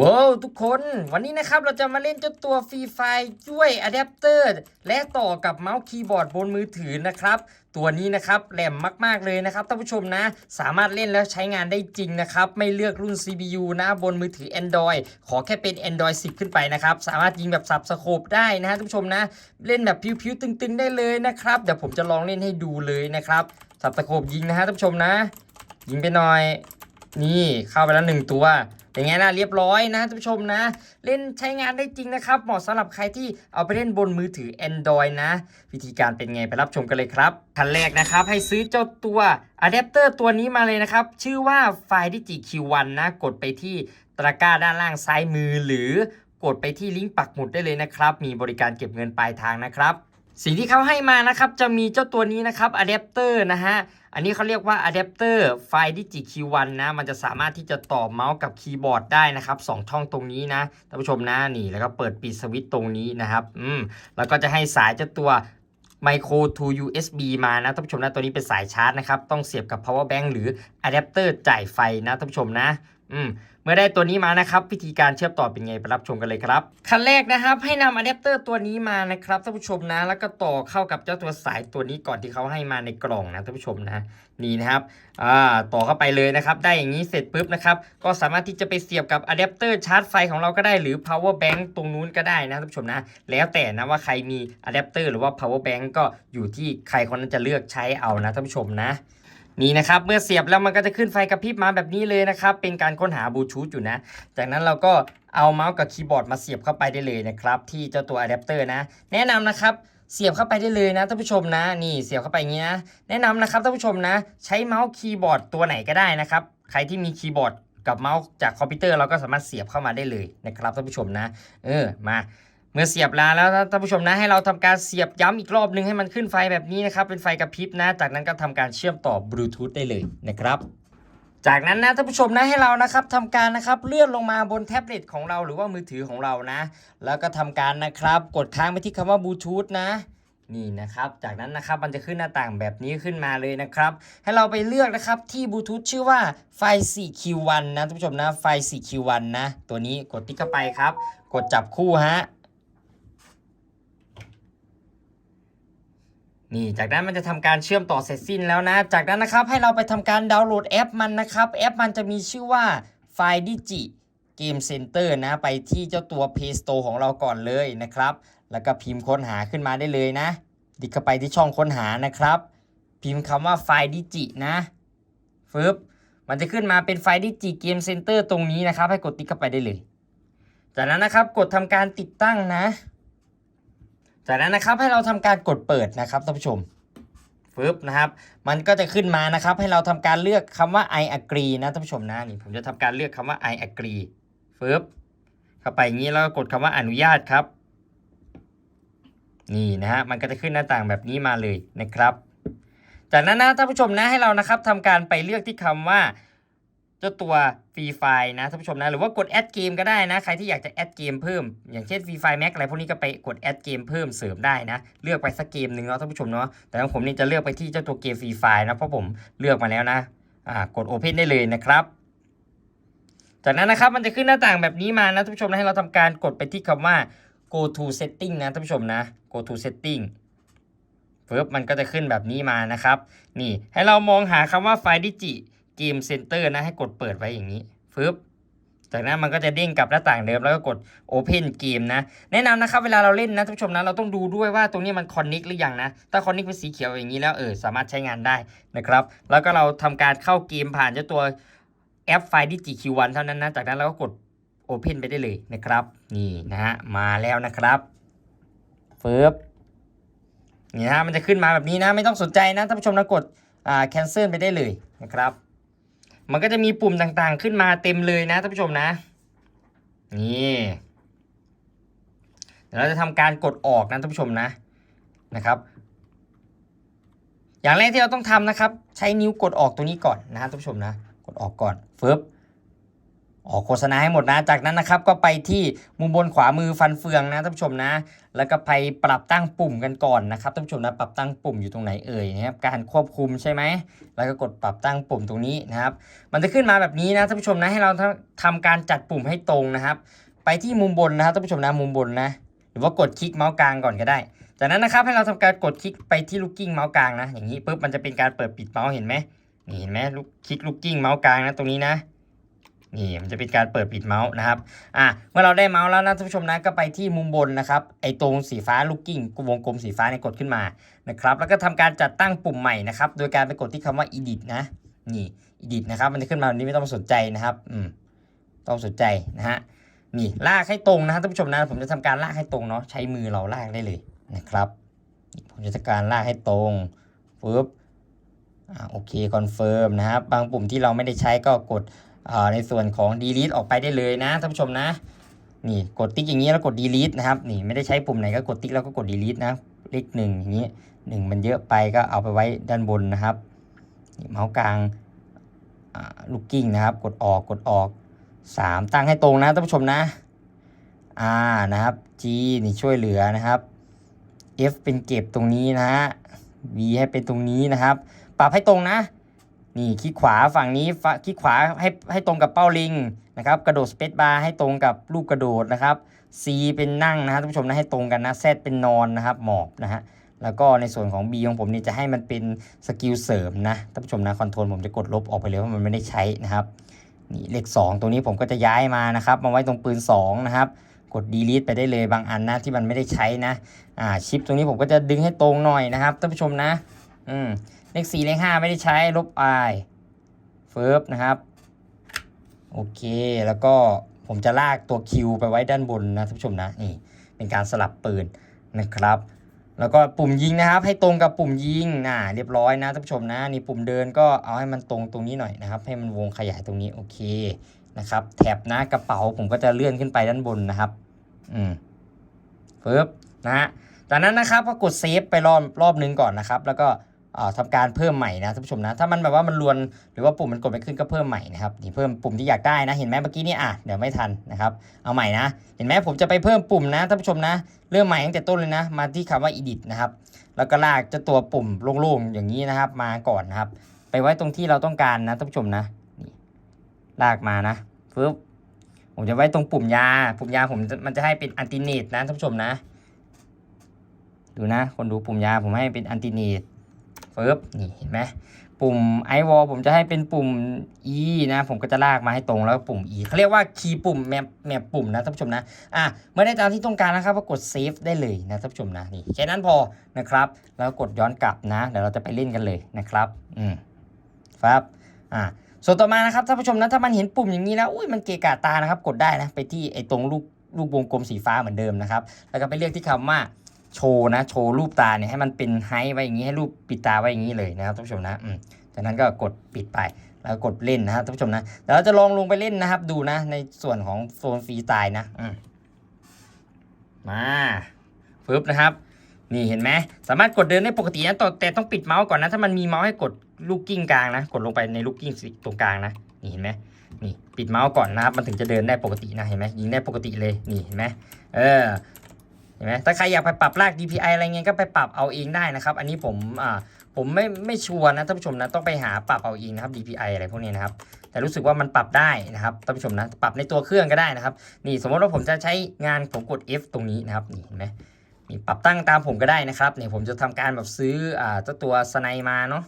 ว้าวทุกคนวันนี้นะครับเราจะมาเล่นเจ้าตัวฟรีไฟด้วยอะแดปเตอร์และต่อกับเมาส์คีย์บอร์ดบนมือถือนะครับ ตัวนี้นะครับแหลมมากๆเลยนะครับท่านผู้ชมนะ สามารถเล่นแล้วใช้งานได้จริงนะครับ ไม่เลือกรุ่น CPU นะบนมือถือ Android ขอแค่เป็น Android 10 ขึ้นไปนะครับ สามารถยิงแบบสับสโคปได้นะฮะท่านผู้ชมนะ เล่นแบบพิวๆตึงๆ ได้เลยนะครับเดี๋ยวผมจะลองเล่นให้ดูเลยนะครับสับสโคปยิงนะฮะท่านผู้ชมนะ ยิงไปหน่อย นี่เข้าไปแล้วหนึ่งตัว เป็นไงล่ะเรียบร้อยนะท่านผู้ชมนะ เล่นใช้งานได้จริงนะครับ เหมาะสำหรับใครที่เอาไปเล่นบนมือถือ Android นะ วิธีการเป็นไงไปรับชมกันเลยครับขั้นแรกนะครับ ให้ซื้อเจ้าตัวอะแดปเตอร์ตัวนี้มาเลยนะครับ ชื่อว่าไฟดิจิ Q1 นะ กดไปที่ตะกร้าด้านล่างซ้ายมือ หรือกดไปที่ลิงก์ปักหมุดได้เลยนะครับ มีบริการเก็บเงินปลายทางนะครับสิ่งที่เขาให้มานะครับจะมีเจ้าตัวนี้นะครับอะแดปเตอร์นะฮะ อันนี้เขาเรียกว่าอะแดปเตอร์ไฟดิจิ Q1 นะ มันจะสามารถที่จะต่อเมาส์กับคีย์บอร์ดได้นะครับสองช่องตรงนี้นะท่านผู้ชมนะนี่แล้วก็เปิดปิดสวิตช์ตรงนี้นะครับอืมแล้วก็จะให้สายเจ้าตัว Micro to USB มานะท่านผู้ชมนะตัวนี้เป็นสายชาร์จนะครับ ต้องเสียบกับ power bank หรืออะแดปเตอร์จ่ายไฟนะท่านผู้ชมนะ อืมเมื่อได้ตัวนี้มานะครับ วิธีการเชื่อมต่อเป็นไงไปรับชมกันเลยครับขั้นแรกนะครับ ให้นำอะแดปเตอร์ตัวนี้มานะครับท่านผู้ชมนะ แล้วก็ต่อเข้ากับเจ้าตัวสายตัวนี้ก่อนที่เขาให้มาในกล่องนะท่านผู้ชมนะนี่นะครับอ่าต่อเข้าไปเลยนะครับ ได้อย่างนี้เสร็จปุ๊บนะครับก็สามารถที่จะไปเสียบกับอะแดปเตอร์ชาร์จไฟของเราก็ได้หรือ power bank ตรงนู้นก็ได้นะท่านผู้ชมนะ แล้วแต่นะว่าใครมีอะแดปเตอร์หรือว่า power bank ก็อยู่ที่ใครคนนั้นจะเลือกใช้เอานะท่านผู้ชมนะ นี่นะครับเมื่อเสียบแล้วมันก็จะขึ้นไฟกระพริบมาแบบนี้เลยนะครับ เป็นการค้นหาบลูทูธอยู่นะ จากนั้นเราก็เอาเมาส์กับคีย์บอร์ดมาเสียบเข้าไปได้เลยนะครับ ที่เจ้าตัวอะแดปเตอร์นะ แนะนำนะครับเสียบเข้าไปได้เลยนะท่านผู้ชมนะ นี่เสียบเข้าไปอย่างนี้นะแนะนำนะครับท่านผู้ชมนะ ใช้เมาส์คีย์บอร์ดตัวไหนก็ได้นะครับ ใครที่มีคีย์บอร์ดกับเมาส์จากคอมพิวเตอร์เราก็สามารถเสียบเข้ามาได้เลยนะครับท่านผู้ชมนะ เออมา เมื่อเสียบแล้วแล้วท่านผู้ชมนะให้เราทำการเสียบย้ำอีกรอบนึงให้มันขึ้นไฟแบบนี้นะครับเป็นไฟกระพริบนะ จากนั้นก็ทำการเชื่อมต่อบลูทูธได้เลยนะครับจากนั้นนะท่านผู้ชมนะให้เรานะครับทำการนะครับเลื่อนลงมาบนแท็บเล็ตของเราหรือว่ามือถือของเรานะ แล้วก็ทำการนะครับกดค้างไปที่คำว่าบลูทูธนะนี่นะครับจากนั้นนะครับมันจะขึ้นหน้าต่างแบบนี้ขึ้นมาเลยนะครับ ให้เราไปเลือกนะครับที่บลูทูธชื่อว่าไฟ 4Q1 นะท่านผู้ชมนะไฟ 4Q1 นะ ตัวนี้กดติ๊กเข้าไปครับ กดจับคู่ฮะ นี่จากนั้นมันจะทำการเชื่อมต่อเสร็จสิ้นแล้วนะ จากนั้นนะครับให้เราไปทำการดาวน์โหลดแอปมันนะครับแอปมันจะมีชื่อว่าไฟดิจิเกมเซ็นเตอร์นะ ไปที่เจ้าตัว Play Store ของเราก่อนเลยนะครับ แล้วก็พิมพ์ค้นหาขึ้นมาได้เลยนะ ดิกเข้าไปที่ช่องค้นหานะครับ พิมพ์คำว่าไฟดิจินะฟึบมันจะขึ้นมาเป็นไฟดิจิเกมเซ็นเตอร์ตรงนี้นะครับ ให้กดติ๊กเข้าไปได้เลย จากนั้นนะครับกดทำการติดตั้งนะ จากนั้นนะครับให้เราทำการกดเปิดนะครับท่านผู้ชมฟึบนะครับ มันก็จะขึ้นมานะครับ ให้เราทำการเลือกคำว่า I agree นะท่านผู้ชมนะนี่ผมจะทำการเลือกคำว่า I agree ฟึบเข้าไปอย่างนี้แล้วก็กดคำว่าอนุญาตครับ นี่นะฮะมันก็จะขึ้นหน้าต่างแบบนี้มาเลยนะครับ จากนั้นนะท่านผู้ชมนะให้เรานะครับทำการไปเลือกที่คำว่า เจ้าตัวฟรีไฟนะท่านผู้ชมนะหรือว่ากดแอดเกมก็ได้นะใครที่อยากจะแอดเกมเพิ่ม อย่างเช่นฟรีไฟแม็กอะไรพวกนี้ก็ไปกดแอดเกมเพิ่มเสริมได้นะเลือกไปสักเกมหนึ่งเนาะท่านผู้ชมเนาะแต่ของผมนี่จะเลือกไปที่เจ้าตัวเกมฟรีไฟนะเพราะผมเลือกมาแล้วนะอ่ากดโอเพนได้เลยนะครับจากนั้นนะครับมันจะขึ้นหน้าต่างแบบนี้มานะท่านผู้ชมนะให้เราทำการกดไปที่คำว่า go to setting นะท่านผู้ชมนะ go to setting ปึ๊บมันก็จะขึ้นแบบนี้มานะครับ นี่ให้เรามองหาคำว่าไฟดิจิ เกมเซ็นเตอร์นะให้กดเปิดไว้อย่างนี้ฟึบจากนั้นมันก็จะเด้งกลับหน้าต่างเดิมแล้วก็กด Open เกมนะ แนะนำนะครับเวลาเราเล่นนะท่านผู้ชมนะเราต้องดูด้วยว่าตรงนี้มันคอนเน็กหรือยังนะ ถ้าคอนเน็กเป็นสีเขียวอย่างนี้แล้วเออสามารถใช้งานได้นะครับ แล้วก็เราทำการเข้าเกมผ่านเจ้าตัวแอปไฟดิจิ Q1 เท่านั้นนะ จากนั้นเราก็กด Open ไปได้เลยนะครับ นี่นะฮะมาแล้วนะครับฟึบนี่ฮะมันจะขึ้นมาแบบนี้นะไม่ต้องสนใจนะท่านผู้ชมนะกดอ่า cancel ไปได้เลยนะครับ มันก็จะมีปุ่มต่างๆ ขึ้นมาเต็มเลยนะท่านผู้ชมนะ นี่เดี๋ยวเราจะทำการกดออกนะท่านผู้ชมนะนะครับ อย่างแรกที่เราต้องทำนะครับ ใช้นิ้วกดออกตัวนี้ก่อนนะท่านผู้ชมนะ กดออกก่อนเฟิบ ออกโฆษณาให้หมดนะ จากนั้นนะครับก็ไปที่มุมบนขวามือฟันเฟืองนะท่านผู้ชมนะ แล้วก็ไปปรับตั้งปุ่มกันก่อนนะครับท่านผู้ชมนะปรับตั้งปุ่มอยู่ตรงไหนเอ่ยนะครับการควบคุมใช่ไหมแล้วก็กดปรับตั้งปุ่มตรงนี้นะครับ มันจะขึ้นมาแบบนี้นะท่านผู้ชมนะให้เราทำการจัดปุ่มให้ตรงนะครับ ไปที่มุมบนนะครับท่านผู้ชมนะมุมบนนะ หรือว่ากดคลิกเมาส์กลางก่อนก็ได้ จากนั้นนะครับให้เราทำการกดคลิกไปที่ลูกกิ้งเมาส์กลางนะอย่างนี้ปุ๊บมันจะเป็นการเปิดปิดเมาส์เห็นไหมนี่เห็นไหมลูกคลิกลูกกิ้งเมาส์กลางนะตรงนี้นะ นี่มันจะเป็นการเปิดปิดเมาส์นะครับ อะเมื่อเราได้เมาส์แล้วนะท่านผู้ชมนะก็ไปที่มุมบนนะครับไอ้ตรงสีฟ้าลูกกิ้งวงกลมสีฟ้าเนี่ยกดขึ้นมานะครับแล้วก็ทำการจัดตั้งปุ่มใหม่นะครับโดยการไปกดที่คำว่า edit นะนี่ edit นะครับมันจะขึ้นมาแบบนี้ไม่ต้องสนใจนะครับอืมต้องสนใจนะฮะนี่ลากให้ตรงนะท่านผู้ชมนะผมจะทำการลากให้ตรงเนาะใช้มือเราลากได้เลยนะครับผมจะทำการลากให้ตรงปึ๊บอ่าโอเคคอนเฟิร์มนะครับบางปุ่มที่เราไม่ได้ใช้ก็กด ในส่วนของ delete ออกไปได้เลยนะท่านผู้ชมนะ นี่กดติ๊กอย่างนี้แล้วกด delete นะครับนี่ไม่ได้ใช้ปุ่มไหนก็กดติ๊กแล้วก็กด delete นะเลขหนึ่งอย่างนี้หนึ่งมันเยอะไปก็เอาไปไว้ด้านบนนะครับนี่เมาส์กลางลูกกิ้งนะครับ กดออกกดออก 3 ตั้งให้ตรงนะท่านผู้ชมนะ R นะครับ G นี่ช่วยเหลือนะครับ F เป็นเก็บตรงนี้นะฮะ V ให้เป็นตรงนี้นะครับ ปรับให้ตรงนะ นี่คลิกขวาฝั่งนี้คลิกขวาให้ให้ตรงกับเป้าลิงนะครับกระโดดสเปซบาร์ให้ตรงกับลูกกระโดดนะครับ C เป็นนั่งนะครับท่านผู้ชมนะให้ตรงกันนะ Z เป็นนอนนะครับหมอบนะฮะแล้วก็ในส่วนของ B ของผมนี่จะให้มันเป็นสกิลเสริมนะท่านผู้ชมนะคอนโทรลผมจะกดลบออกไปเลยว่าะมันไม่ได้ใช้นะครับนี่เลข 2 ตัวนี้ผมก็จะย้ายมานะครับมาไว้ตรงปืน2นะครับกด delete ไปได้เลยบางอันนะที่มันไม่ได้ใช้นะอ่าชิปตรงนี้ผมก็จะดึงให้ตรงหน่อยนะครับท่านผู้ชมนะอืม เลข4เลข5ไม่ได้ใช้ลบ i เฟิร์บนะครับโอเค แล้วก็ผมจะลากตัว Q ไปไว้ด้านบนนะท่านผู้ชมนะนี่เป็นการสลับปืนนะครับ แล้วก็ปุ่มยิงนะครับ ให้ตรงกับปุ่มยิงน่ะเรียบร้อยนะท่านผู้ชมนะนี่ปุ่มเดินก็เอาให้มันตรงตรงนี้หน่อยนะครับ ให้มันวงขยายตรงนี้โอเคนะครับ แถบนะกระเป๋าผมก็จะเลื่อนขึ้นไปด้านบนนะครับ อืมเฟิบนะฮะจากนั้นนะครับก็กดเซฟไปรอบรอบนึงก่อนนะครับ แล้วก็ อ่าทำการเพิ่มใหม่นะท่านผู้ชมนะ ถ้ามันแบบว่ามันลวนหรือว่าปุ่มมันกดไม่ขึ้นก็เพิ่มใหม่นะครับนี่เพิ่มปุ่มที่อยากได้นะเห็นไหมเมื่อกี้นี่อะเดี๋ยวไม่ทันนะครับเอาใหม่นะ เห็นไหมผมจะไปเพิ่มปุ่มนะท่านผู้ชมนะ เริ่มใหม่ตั้งแต่ต้นเลยนะ มาที่คำว่า edit นะครับแล้วก็ลากเจะตัวปุ่มโล่งๆอย่างนี้นะครับ มาก่อนนะครับ ไปไว้ตรงที่เราต้องการนะท่านผู้ชมนะนี่ลากมานะปึ๊บผมจะไว้ตรงปุ่มยา ปุ่มยาผมมันจะให้เป็นอันติเนตนะท่านผู้ชมนะ ดูนะ คนดูปุ่มยาผมให้เป็นอันติเนต ปึ๊บนี่เห็นไหมปุ่มไอวอลผมจะให้เป็นปุ่ม E นะผมก็จะลากมาให้ตรงแล้วปุ่ม E เขาเรียกว่าคีย์ปุ่มแมปแมปปุ่มนะท่านผู้ชมนะอะเมื่อได้ตามที่ต้องการนะครับก็กดเซฟได้เลยนะท่านผู้ชมนะนี่แค่นั้นพอนะครับแล้วกดย้อนกลับนะเดี๋ยวเราจะไปเล่นกันเลยนะครับอืมครับอ่าส่วนต่อมานะครับท่านผู้ชมนะถ้ามันเห็นปุ่มอย่างนี้แล้วอุ้ยมันเกะกะตานะครับกดได้นะไปที่ไอ้ตรงลูกลูกวงกลมสีฟ้าเหมือนเดิมนะครับแล้วก็ไปเลือกที่คำว่า โชว์นะ โชว์รูปตาเนี่ยให้มันเป็นไฮไว้อย่างนี้ให้รูปปิดตาไว้อย่างนี้เลยนะครับท่านผู้ชมนะอืมจากนั้นก็กดปิดไปแล้วกดเล่นนะครับท่านผู้ชมนะเดี๋ยวเราจะลองลงไปเล่นนะครับ ดูนะ ในส่วนของโซนฟรีสไตล์นะมมาปึ๊บนะครับ นี่เห็นไหมสามารถกดเดินได้ปกตินะแต่ต้องปิดเมาส์ก่อนนะ ถ้ามันมีเมาส์ให้กดลูกกิ้งกลางนะ กดลงไปในลูกกิ้งตรงกลางนะนี่เห็นไหมนี่ปิดเมาส์ก่อนนะครับ มันถึงจะเดินได้ปกตินะเห็นไหมยิงได้ปกติเลยนี่เห็นไหมเออ เห็นไหมถ้าใครอยากไปปรับลาก DPI อะไรเงี้ยก็ไปปรับเอาเองได้นะครับ อันนี้ผมอ่าผมไม่ไม่ชัวร์นะท่านผู้ชมนะต้องไปหาปรับเอาเองนะครับ DPI อะไรพวกนี้นะครับ แต่รู้สึกว่ามันปรับได้นะครับท่านผู้ชมนะปรับในตัวเครื่องก็ได้นะครับ นี่สมมติว่าผมจะใช้งานผมกด F ตรงนี้นะครับนี่เห็นไหมนี่ปรับตั้งตามผมก็ได้นะครับนี่ผมจะทำการแบบซื้ออ่าเจ้าตัวสไนมาเนาะ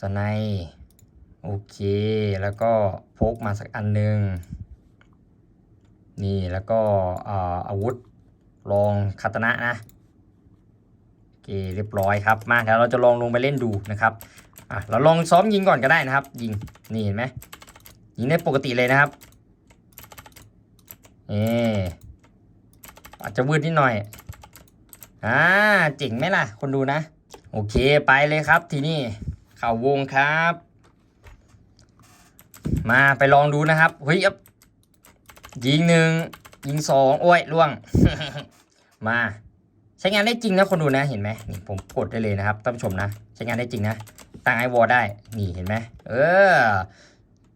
สไนโอเค แล้วก็พกมาสักอันหนึ่ง นี่แล้วก็อาอาวุธลองคาตนะนะโอเคเรียบร้อยครับมาเดี๋ยวเราจะลองลงไปเล่นดูนะครับอะเราลองซ้อมยิงก่อนก็ได้นะครับ ยิงนี่เห็นไหมยิงได้ปกติเลยนะครับเอออาจจะวืดนิดหน่อยอ่าเจ๋งไหมล่ะ คนดูนะ โอเคไปเลยครับทีนี้เข่าวงครับ มาไปลองดูนะครับเฮ้ย ยิงหนึ่งยิงสองโอ้ยล่วง มา ใช้งานได้จริงนะคนดูนะเห็นไหมนี่ผมกดได้เลยนะครับท่านผู้ชมนะ ใช้งานได้จริงนะตั้งไอวอลได้นี่เห็นไหมเออ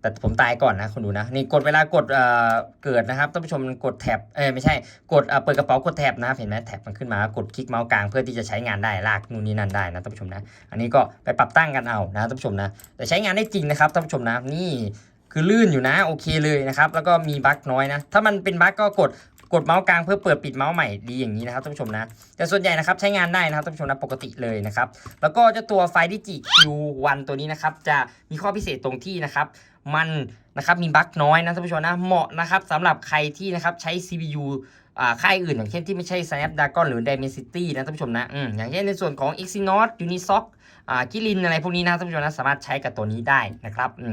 แต่ผมตายก่อนนะคุณดูนะ นี่กดเวลากดเอ่อเกิดนะครับท่านผู้ชมกดแท็บเอ้ยไม่ใช่กดเอ่อเปิดกระเป๋ากดแท็บนะครับเห็นไหมแท็บมันขึ้นมากดคลิกเมาส์กลางเพื่อที่จะใช้งานได้ลากนู่นนี่นั่นได้นะท่านผู้ชมนะ อันนี้ก็ไปปรับตั้งกันเอานะท่านผู้ชมนะแต่ใช้งานได้จริงนะครับท่านผู้ชมนะนี่ คือลื่นอยู่นะโอเคเลยนะครับแล้วก็มีบั๊กน้อยนะ ถ้ามันเป็นบั๊กก็กดกดเมาส์กลางเพื่อเปิดปิดเมาส์ใหม่ดีอย่างนี้นะครับท่านผู้ชมนะ แต่ส่วนใหญ่นะครับใช้งานได้นะครับท่านผู้ชมนะปกติเลยนะครับ แล้วก็เจ้าตัวไฟดิจิ Q1 ตัวนี้นะครับจะมีข้อพิเศษตรงที่นะครับมันนะครับมีบั๊กน้อยนะท่านผู้ชมนะเหมาะนะครับสำหรับใครที่นะครับใช้ CPU อ่าค่ายอื่นอย่างเช่นที่ไม่ใช่ Snapdragon หรือ Dimensity นะท่านผู้ชมนะอมอย่างเช่นในส่วนของ Exynos Unisoc อ่ากิลินอะไรพวกนี้นะท่านผู้ชมนะสามารถใช้กับตัวนี้ได้นะครับอื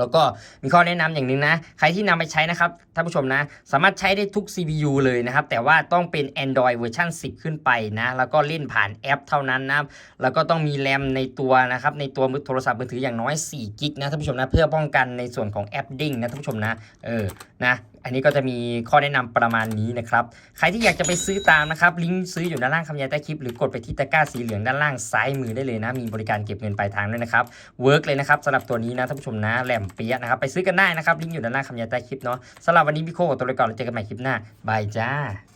แล้วก็มีข้อแนะนำอย่างหนึ่งนะ ใครที่นำไปใช้นะครับท่านผู้ชมนะ สามารถใช้ได้ทุก CPU เลยนะครับ แต่ว่าต้องเป็น Android เวอร์ชัน10 ขึ้นไปนะ แล้วก็เล่นผ่านแอปเท่านั้นนะแล้วก็ต้องมีแรมในตัวนะครับ ในตัวมือโทรศัพท์มือถืออย่างน้อย4กิกนะท่านผู้ชมนะ เพื่อป้องกันในส่วนของแอปดิ้งนะท่านผู้ชมนะ เออ นะ อันนี้ก็จะมีข้อแนะนำประมาณนี้นะครับ ใครที่อยากจะไปซื้อตามนะครับ ลิงก์ซื้ออยู่ด้านล่างคำยายใต้คลิป หรือกดไปที่ตะกร้าสีเหลืองด้านล่างซ้ายมือได้เลยนะ มีบริการเก็บเงินปลายทางด้วยนะครับ เวิร์กเลยนะครับสำหรับตัวนี้นะท่านผู้ชมนะแหลมเปียะนะครับ ไปซื้อกันได้นะครับ ลิงก์อยู่ด้านล่างคำยายใต้คลิปเนาะสำหรับวันนี้พี่โคขอตัวเลยก่อนแล้วเจอกันใหม่คลิปหน้าบายจ้า